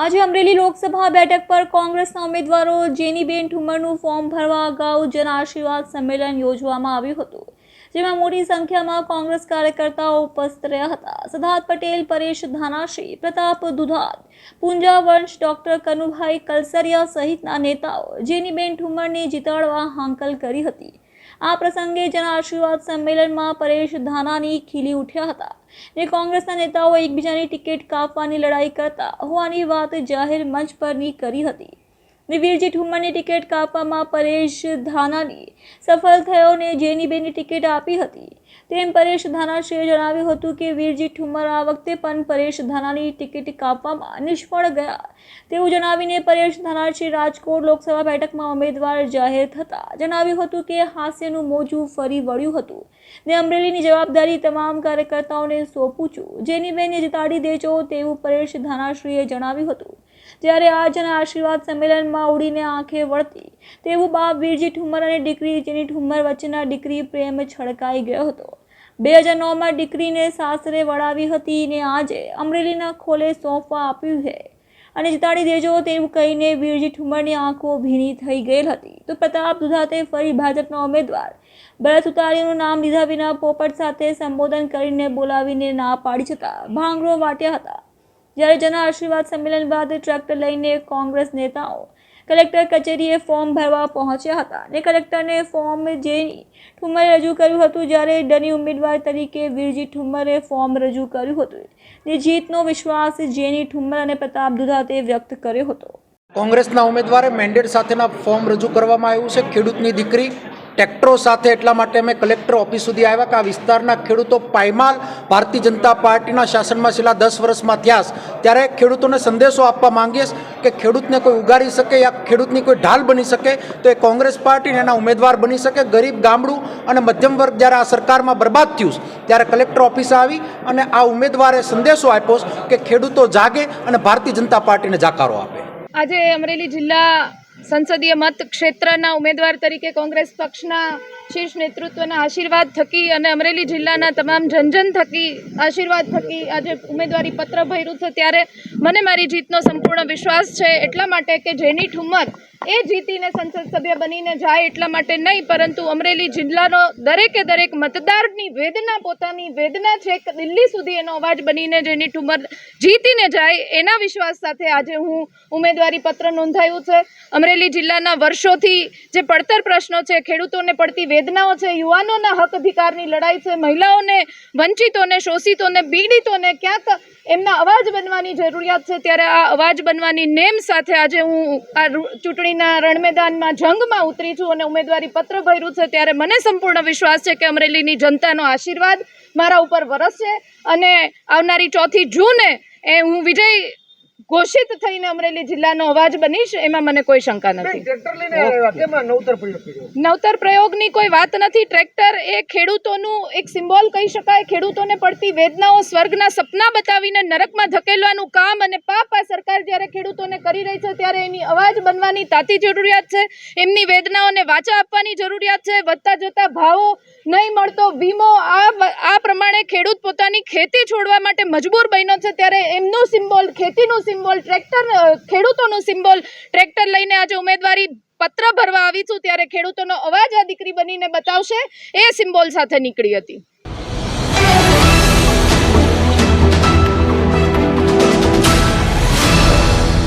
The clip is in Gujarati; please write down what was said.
આજે અમરેલી લોકસભા બેઠક પર કોંગ્રેસના ઉમેદવારો જેનીબેન ઠુમરનું ફોર્મ ભરવા અગાઉ જન આશીર્વાદ સંમેલન યોજવામાં આવ્યું હતું, જેમાં મોટી સંખ્યામાં કોંગ્રેસ કાર્યકર્તાઓ ઉપસ્થિત રહ્યા હતા. સિદ્ધાર્થ પટેલ, પરેશ ધાનાશ્રી પ્રતાપ દુધાત, પૂંજા વંશ ડોક્ટર કનુભાઈ કલસરિયા સહિતના નેતાઓ જેનીબેન ઠુમરને જીતાડવા હાંકલ કરી હતી. આ પ્રસંગે જન આશીર્વાદ સંમેલનમાં પરેશ ધાનાની ખીલી ઉઠ્યા હતા ને કોંગ્રેસના નેતાઓ એકબીજાની ટિકિટ કાપવાની લડાઈ કરતા હોવાની વાત જાહેર મંચ પરની કરી હતી. વીરજી ઠુમ્મરની ટિકિટ કાપવામાં પરેશ ધાનાની સફળ થયો ને જેનીબેનની ટિકિટ આપી હતી. તેમ પરેશ ધાનાશ્રીએ જણાવ્યું હતું કે વીરજી ઠુમ્મર આ વખતે પણ પરેશ ધાનાની ટિકિટ કાપવામાં નિષ્ફળ ગયા. તેવું જણાવીને પરેશ ધાનાશ્રી રાજકોટ લોકસભા બેઠકમાં ઉમેદવાર જાહેર થતાં જણાવ્યું હતું કે હાસ્યનું મોજું ફરી વળ્યું હતું. ને અમરેલીની જવાબદારી તમામ કાર્યકર્તાઓને સોંપું છું. જેની બેને જીતાડી દેજો તેવું પરેશ ધાનાશ્રીએ જણાવ્યું હતું. જ્યારે આ જન આશીર્વાદ સંમેલનમાં ઉડીને આંખે વળતી તેવું બાપ વીરજી ઠુમર અને દીકરી જેની ઠુમર વચ્ચેના દીકરી પ્રેમ છળકાઈ ગયો હતો. બે હજાર નવમાં દીકરીને સાસરે વળાવી હતી ને આજે અમરેલીના ખોલે સોંપવા આપ્યું છે. અને જીતાડી દેજો તેવું કહીને વીરજી ઠુમરની આંખો ભીની થઈ ગયેલ હતી. તો પ્રતાપ દુધાતે ફરી ભાજપના ઉમેદવાર. ભરત ઉતારીનું નામ લીધા વિના પોપટ સાથે સંબોધન કરીને બોલાવીને ના પાડી જતા ભાંગરો વાટ્યા હતા. જ્યારે જન આશીર્વાદ સંમેલન બાદ ટ્રેક્ટર લઈને કોંગ્રેસ નેતાઓ કલેક્ટર કચેરીએ ફોર્મ ભરવા પહોંચ્યા હતા અને કલેક્ટરને ફોર્મ જેની ઠુમ્મરે રજૂ કર્યું હતું જ્યારે ડની ઉમેદવાર તરીકે વીરજી ઠુમ્મરે ફોર્મ રજૂ કર્યું હતું. ને જીતનો વિશ્વાસ જેની ઠુમ્મર અને પ્રતાપ દુધાતે વ્યક્ત કર્યો હતો. કોંગ્રેસના ઉમેદવારે મેન્ડેટ સાથેના ફોર્મ રજૂ કરવામાં આવ્યું છે. ખેડૂતની દીકરી ટ્રેક્ટરો સાથે એટલા માટે અમે કલેક્ટર ઓફિસ સુધી આવ્યા કે આ વિસ્તારના ખેડૂતો પાયમાલ ભારતીય જનતા પાર્ટીના શાસનમાં છેલ્લા દસ વર્ષમાં થયા ત્યારે ખેડૂતોને સંદેશો આપવા માંગીએ કે ખેડૂતને કોઈ ઉગાડી શકે યા ખેડૂતની કોઈ ઢાલ બની શકે તો એ કોંગ્રેસ પાર્ટી એના ઉમેદવાર બની શકે. ગરીબ ગામડું અને મધ્યમ વર્ગ જ્યારે આ સરકારમાં બરબાદ થયું ત્યારે કલેક્ટર ઓફિસે આવી અને આ ઉમેદવારે સંદેશો આપ્યો કે ખેડૂતો જાગે અને ભારતીય જનતા પાર્ટીને જાકારો આપે. આજે અમરેલી જિલ્લા સંસદીય મત ક્ષેત્રના ઉમેદવાર તરીકે કોંગ્રેસ પક્ષના શીર્ષ નેતૃત્વના આશીર્વાદ થકી અને અમરેલી જિલ્લાના તમામ જનજન થકી આશીર્વાદ થકી આજે ઉમેદવારી પત્ર ભર્યું છે. ત્યારે મને મારી જીતનો સંપૂર્ણ વિશ્વાસ છે. એટલા માટે કે જેની ઠુમ્મર એ જીતીને સંસદ સભ્ય બનીને જાય એટલા માટે નહીં, પરંતુ અમરેલી જિલ્લાનો દરેકે દરેક મતદારની વેદના, પોતાની વેદના છે દિલ્હી સુધી એનો અવાજ બનીને જેની ઠુમર જીતીને જાય એના વિશ્વાસ સાથે આજે હું ઉમેદવારી પત્ર નોંધાયું છે. અમરેલી જિલ્લાના વર્ષોથી જે પડતર પ્રશ્નો છે, ખેડૂતોને પડતી વેદનાઓ છે, યુવાનોના હક અધિકારની લડાઈ છે, મહિલાઓને વંચિતોને, શોષિતોને, પીડિતોને ક્યાંક એમના અવાજ બનવાની જરૂરિયાત છે. ત્યારે આ અવાજ બનવાની નેમ સાથે આજે હું આ ચૂંટણીના રણમેદાનમાં જંગમાં ઉતરી છું અને ઉમેદવારી પત્ર ભર્યું છે. ત્યારે મને સંપૂર્ણ વિશ્વાસ છે કે અમરેલીની જનતાનો આશીર્વાદ મારા ઉપર વરસશે અને આવનારી ચોથી જૂને એ હું વિજય ઘોષિત થઈને અમરેલી જિલ્લાનો અવાજ બનીશ એમાં મને કોઈ શંકા નથી. નવતર પ્રયોગની કોઈ વાત નથી. ટ્રેક્ટર એ ખેડૂતોનું એક સિમ્બોલ કહી શકાય. ખેડૂતોને પડતી વેદનાઓ સ્વર્ગના સપના બતાવીને નરકમાં ધકેલવાનું કામ અને પાપ આ સરકાર જ્યારે ખેડૂતોને કરી રહી છે ત્યારે એની અવાજ બનવાની તાતી જરૂરિયાત છે. એમની વેદનાઓને વાચા આપવાની જરૂરિયાત છે. વધતા જતા ભાવો નહીં મળતો વીમો આ વ- આ પ્રમાણે ખેડૂત પોતાની ખેતી છોડવા માટે મજબૂર બન્યો છે, ત્યારે એમનું સિમ્બોલ, ખેતીનું સિમ્બોલ, ટ્રેક્ટર ખેડૂતોનું સિમ્બોલ, ટ્રેક્ટર લઈને આજે ઉમેદવારી પત્ર ભરવા આવી છું, ત્યારે ખેડૂતોનો અવાજ આ દીકરી બનીને બતાવશે. એ સિમ્બોલ સાથે નીકળી હતી.